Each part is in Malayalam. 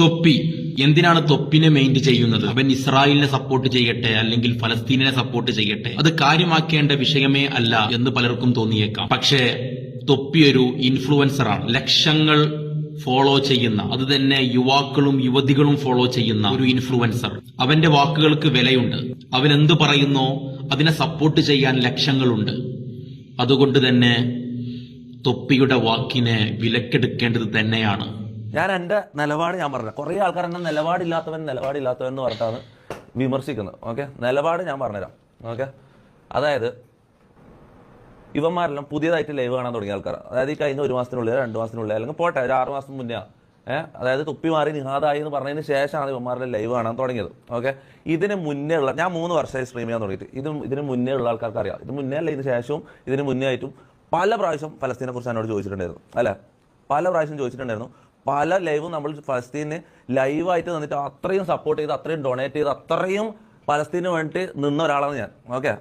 തൊപ്പി. എന്തിനാണ് തൊപ്പിനെ മെയിന്റ് ചെയ്യുന്നത്? അവൻ ഇസ്രായേലിനെ സപ്പോർട്ട് ചെയ്യട്ടെ അല്ലെങ്കിൽ ഫലസ്തീനെ സപ്പോർട്ട് ചെയ്യട്ടെ? അത് കാര്യമാക്കേണ്ട വിഷയമേ അല്ല എന്ന് പലർക്കും തോന്നിയേക്കാം. പക്ഷേ തൊപ്പി ഒരു ഇൻഫ്ലുവൻസറാണ് ലക്ഷങ്ങൾ ഫോളോ ചെയ്യുന്ന അത് തന്നെ യുവാക്കളും യുവതികളും ഫോളോ ചെയ്യുന്ന ഒരു ഇൻഫ്ലുവൻസർ അവന്റെ വാക്കുകൾക്ക് വിലയുണ്ട്. അവൻ എന്ത് പറയുന്നോ? അതിനെ സപ്പോർട്ട് ചെയ്യാൻ ലക്ഷങ്ങളുണ്ട്. അതുകൊണ്ട് തന്നെ തൊപ്പിയുടെ വാക്കിനെ വിലക്കെടുക്കേണ്ടത് തന്നെയാണ്. ഞാൻ എന്റെ നിലപാട് ഞാൻ പറഞ്ഞു കുറേ ആൾക്കാർ എന്നെ നിലപാടില്ലാത്തവൻ നിലപാടില്ലാത്തവൻ എന്ന് പറഞ്ഞിട്ടാണ് വിമർശിക്കുന്നത്. ഓക്കെ? നിലപാട് ഞാൻ പറഞ്ഞുതരാം. ഓക്കെ? അതായത് ഇവന്മാരെല്ലാം പുതിയതായിട്ട് ലൈവ് കാണാൻ തുടങ്ങിയ ആൾക്കാർ അതായത് ഈ കഴിഞ്ഞ ഒരു മാസത്തിനുള്ളിൽ രണ്ട് മാസത്തിനുള്ളിൽ അല്ലെങ്കിൽ പോട്ടെ ഒരു ആറ് മാസം മുന്നേ ഏഹ് അതായത് തുപ്പി മാറി നിഹാദായി എന്ന് പറഞ്ഞതിന് ശേഷമാണ് ഇവന്മാരുടെ ലൈവ് കാണാൻ തുടങ്ങിയത്. ഓക്കെ? ഇതിന് മുന്നേ ഉള്ള ഞാൻ മൂന്ന് വർഷമായി സ്ട്രീം ചെയ്യാൻ തുടങ്ങിയിട്ട്. ഇത് ഇതിന് മുന്നേ ഉള്ള ആൾക്കാർക്ക് അറിയാം. ഇത് മുന്നേ അല്ല ഇതിന് ശേഷവും ഇതിന് മുന്നേ ആയിട്ടും പല പ്രാവശ്യം ഫലസ്തീനെ കുറിച്ച് എന്നോട് ചോദിച്ചിട്ടുണ്ടായിരുന്നു. അല്ലേ? പല പ്രാവശ്യം ചോദിച്ചിട്ടുണ്ടായിരുന്നു. പല ലൈവും നമ്മൾ ഫലസ്തീനെ ലൈവായിട്ട് നിന്നിട്ട് അത്രയും സപ്പോർട്ട് ചെയ്ത് അത്രയും ഡൊണേറ്റ് ചെയ്ത് അത്രയും ഫലസ്തീന് വേണ്ടിയിട്ട് നിന്ന ഒരാളാണ് ഞാൻ. ഓക്കെ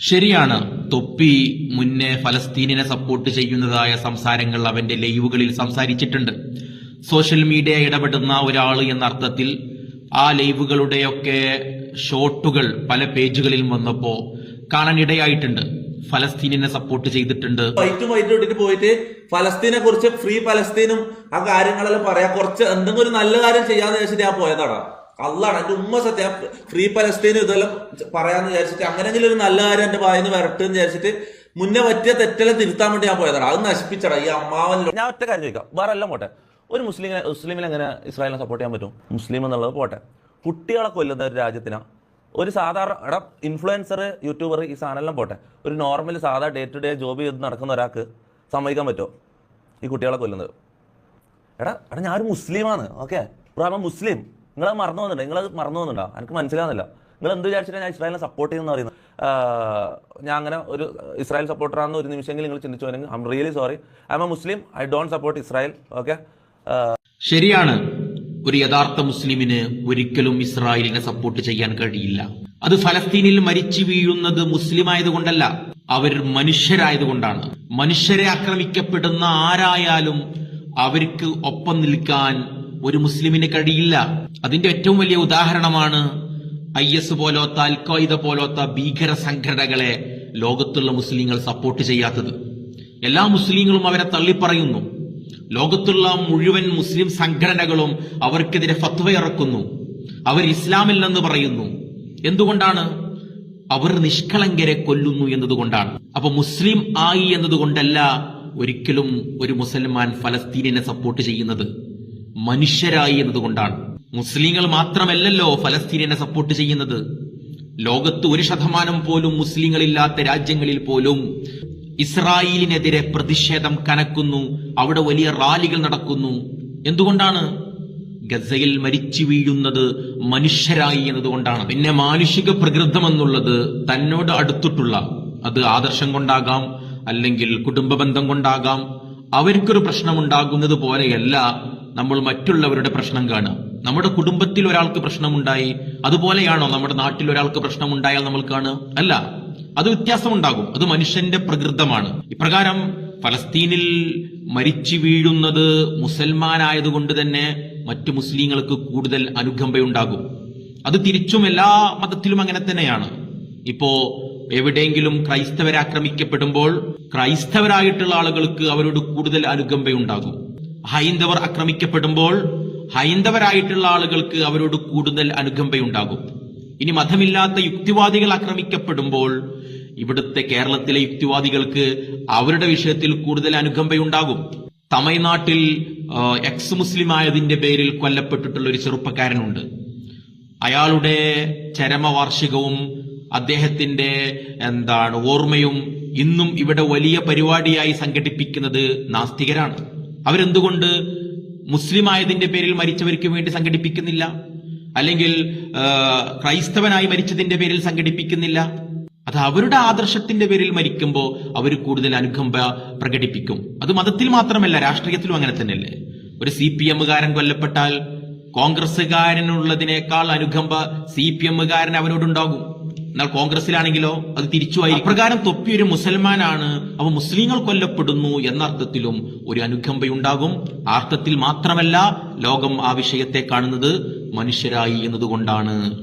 ശരിയാണ്. തൊപ്പി മുന്നേ ഫലസ്തീനിനെ സപ്പോർട്ട് ചെയ്യുന്നതായ സംസാരങ്ങൾ അവന്റെ ലൈവുകളിൽ സംസാരിച്ചിട്ടുണ്ട്. സോഷ്യൽ മീഡിയ ഇടപെടുന്ന ഒരാൾ എന്ന അർത്ഥത്തിൽ ആ ലൈവുകളുടെയൊക്കെ ഷോട്ടുകൾ പല പേജുകളിൽ വന്നപ്പോ കാണാൻ ഇടയായിട്ടുണ്ട് ഫലസ്തീനിനെ സപ്പോർട്ട് ചെയ്തിട്ടുണ്ട്. വൈറ്റ് വൈറ്റ് ഇട്ടിട്ട് പോയിട്ട് ഫലസ്തീനെ കുറിച്ച് ഫ്രീ ഫലസ്തീനും ആ കാര്യങ്ങളെല്ലാം പറയാ. കുറച്ച് എന്തെങ്കിലും ഒരു നല്ല കാര്യം ചെയ്യാന്ന് വിചാരിച്ചിട്ട് ഞാൻ പോയതാടാ. അല്ലാണ് എന്റെ ഉമ്മ സത്യം ഫ്രീ ഫലസ്തീനും ഇതെല്ലാം പറയാന്ന് വിചാരിച്ചിട്ട് അങ്ങനെങ്കിലും ഒരു നല്ല കാര്യം എന്റെ വായന്ന് വരട്ടെന്ന് വിചാരിച്ചിട്ട് മുന്നേ പറ്റിയ തെറ്റെല്ലാം തിരുത്താൻ വേണ്ടി ഞാൻ പോയതാണ് അത് നശിപ്പിച്ചടാ ഈ അമ്മാവൻ ഞാൻ ഒറ്റ കാര്യം ചോദിക്കാം. വേറെ എല്ലാം പോട്ടെ. ഒരു മുസ്ലിം മുസ്ലിമിനെ എങ്ങനെ ഇസ്രായേലിനെ സപ്പോർട്ട് ചെയ്യാൻ പറ്റും? മുസ്ലിം എന്നുള്ളത് പോട്ടെ. കുട്ടികളെ കൊല്ലുന്ന ഒരു രാജ്യത്തിനാ ഒരു സാധാരണ എടാ ഇൻഫ്ലുവൻസർ യൂട്യൂബർ ഈ സാധനമെല്ലാം പോട്ടെ. ഒരു നോർമൽ സാധാ ഡേ ടു ഡേ ജോബ് ചെയ്ത് നടക്കുന്ന ഒരാൾക്ക് സമ്മതിക്കാൻ പറ്റുമോ? ഈ കുട്ടികളെ കൊല്ലുന്നത്. എടാ എടാ ഞാനൊരു മുസ്ലിമാണ് ഓക്കെ? പ്രാമ മുസ്ലിം. നിങ്ങളത് മറന്നു പോകുന്നുണ്ടോ? നിങ്ങളത് മറന്നു പോകുന്നുണ്ടോ? എനിക്ക് മനസ്സിലാകുന്നില്ല നിങ്ങൾ എന്ത് വിചാരിച്ചിട്ടാണ് ഞാൻ ഇസ്രായേലിനെ സപ്പോർട്ട് ചെയ്യുന്ന പറയുന്നത്? ഞാൻ അങ്ങനെ ഒരു ഇസ്രായേൽ സപ്പോർട്ടറാണെന്ന് ഒരു നിമിഷമെങ്കിലും നിങ്ങൾ ചിന്തിച്ചു പോയെങ്കിൽ I'm really sorry I'm a Muslim I don't support Israel okay ശരിയാണ്. ഒരു യഥാർത്ഥ മുസ്ലിമിന് ഒരിക്കലും ഇസ്രായേലിനെ സപ്പോർട്ട് ചെയ്യാൻ കഴിയില്ല. അത് ഫലസ്തീനിൽ മരിച്ചു വീഴുന്നത് മുസ്ലിം ആയതുകൊണ്ടല്ല അവർ മനുഷ്യരായതുകൊണ്ടാണ്. മനുഷ്യരെ ആക്രമിക്കപ്പെടുന്ന ആരായാലും അവർക്ക് ഒപ്പം നിൽക്കാൻ ഒരു മുസ്ലിമിന് കഴിയില്ല. അതിന്റെ ഏറ്റവും വലിയ ഉദാഹരണമാണ് ഐ എസ് പോലോത്ത അൽഖ്വയ്ദ പോലോത്ത ഭീകര സംഘടനകളെ ലോകത്തുള്ള മുസ്ലിങ്ങൾ സപ്പോർട്ട് ചെയ്യാത്തത്. എല്ലാ മുസ്ലിങ്ങളും അവരെ തള്ളിപ്പറയുന്നു. ലോകത്തുള്ള മുഴുവൻ മുസ്ലിം സംഘടനകളും അവർക്കെതിരെ ഫത്വ ഇറക്കുന്നു. അവർ ഇസ്ലാമിൽ നിന്ന് പറയുന്നു. എന്തുകൊണ്ടാണ്? അവർ നിഷ്കളങ്കരെ കൊല്ലുന്നു എന്നതുകൊണ്ടാണ്. അപ്പൊ മുസ്ലിം ആയി എന്നതുകൊണ്ടല്ല ഒരിക്കലും ഒരു മുസൽമാൻ ഫലസ്തീനിനെ സപ്പോർട്ട് ചെയ്യുന്നത്. മനുഷ്യരായി എന്നതുകൊണ്ടാണ്. മുസ്ലിങ്ങൾ മാത്രമല്ലല്ലോ ഫലസ്തീനിനെ സപ്പോർട്ട് ചെയ്യുന്നത്. ലോകത്ത് ഒരു ശതമാനം പോലും മുസ്ലിങ്ങളില്ലാത്ത രാജ്യങ്ങളിൽ പോലും ഇസ്രായേലിനെതിരെ പ്രതിഷേധം കനക്കുന്നു. അവിടെ വലിയ റാലികൾ നടക്കുന്നു. എന്തുകൊണ്ടാണ്? ഗസയിൽ മരിച്ചു വീഴുന്നത് മനുഷ്യരായി എന്നതുകൊണ്ടാണ്. പിന്നെ മാനുഷിക പ്രകൃതം എന്നുള്ളത് തന്നോട് അടുത്തിട്ടുള്ള അത് ആദർശം കൊണ്ടാകാം അല്ലെങ്കിൽ കുടുംബ ബന്ധം കൊണ്ടാകാം. അവർക്കൊരു പ്രശ്നമുണ്ടാകുന്നത് പോലെയല്ല നമ്മൾ മറ്റുള്ളവരുടെ പ്രശ്നം കാണുക. നമ്മുടെ കുടുംബത്തിൽ ഒരാൾക്ക് പ്രശ്നമുണ്ടായി അതുപോലെയാണോ നമ്മുടെ നാട്ടിൽ ഒരാൾക്ക് പ്രശ്നമുണ്ടായാൽ നമ്മൾ കാണുക? അല്ല. അത് വ്യത്യാസമുണ്ടാകും. അത് മനുഷ്യന്റെ പ്രകൃതമാണ്. ഇപ്രകാരം ഫലസ്തീനിൽ മരിച്ചു വീഴുന്നത് മുസൽമാനായതുകൊണ്ട് തന്നെ മറ്റു മുസ്ലിങ്ങൾക്ക് കൂടുതൽ അനുകമ്പയുണ്ടാകും. അത് തിരിച്ചും എല്ലാ മതത്തിലും അങ്ങനെ തന്നെയാണ്. ഇപ്പോ എവിടെയെങ്കിലും ക്രൈസ്തവരെ ആക്രമിക്കപ്പെടുമ്പോൾ ക്രൈസ്തവരായിട്ടുള്ള ആളുകൾക്ക് അവരോട് കൂടുതൽ അനുകമ്പയുണ്ടാകും. ഹൈന്ദവർ ആക്രമിക്കപ്പെടുമ്പോൾ ഹൈന്ദവരായിട്ടുള്ള ആളുകൾക്ക് അവരോട് കൂടുതൽ അനുകമ്പയുണ്ടാകും. ഇനി മതമില്ലാത്ത യുക്തിവാദികൾ ആക്രമിക്കപ്പെടുമ്പോൾ ഇവിടുത്തെ കേരളത്തിലെ യുക്തിവാദികൾക്ക് അവരുടെ വിഷയത്തിൽ കൂടുതൽ അനുകമ്പയുണ്ടാകും. തമിഴ്നാട്ടിൽ എക്സ് മുസ്ലിം ആയതിന്റെ പേരിൽ കൊല്ലപ്പെട്ടിട്ടുള്ള ഒരു ചെറുപ്പക്കാരനുണ്ട്. അയാളുടെ ചരമവാർഷികവും അദ്ദേഹത്തിന്റെ എന്താണ് ഓർമ്മയും ഇന്നും ഇവിടെ വലിയ പരിപാടിയായി സംഘടിപ്പിക്കുന്നത് നാസ്തികരാണ്. അവരെന്തുകൊണ്ട് മുസ്ലിം ആയതിന്റെ പേരിൽ മരിച്ചവർക്ക് വേണ്ടി സംഘടിപ്പിക്കുന്നില്ല? അല്ലെങ്കിൽ ക്രൈസ്തവനായി മരിച്ചതിന്റെ പേരിൽ സംഘടിപ്പിക്കുന്നില്ല? അത് അവരുടെ ആദർശത്തിന്റെ പേരിൽ മരിക്കുമ്പോൾ അവർ കൂടുതൽ അനുകമ്പ പ്രകടിപ്പിക്കും. അത് മതത്തിൽ മാത്രമല്ല രാഷ്ട്രീയത്തിലും അങ്ങനെ തന്നെയല്ലേ? ഒരു സി പി എമ്മുകാരൻ കൊല്ലപ്പെട്ടാൽ കോൺഗ്രസ്സുകാരനുള്ളതിനേക്കാൾ അനുകമ്പ സി പി എമ്മുകാരൻ അവനോടുണ്ടാകും. എന്നാൽ കോൺഗ്രസിലാണെങ്കിലോ അത് തിരിച്ചു അപ്രകാരം തൊപ്പി ഒരു മുസൽമാനാണ് അവ മുസ്ലിങ്ങൾ കൊല്ലപ്പെടുന്നു എന്ന അർത്ഥത്തിലും ഒരു അനുകമ്പയുണ്ടാകും. ആ അർത്ഥത്തിൽ മാത്രമല്ല ലോകം ആ വിഷയത്തെ കാണുന്നത് മനുഷ്യരായി എന്നതുകൊണ്ടാണ്.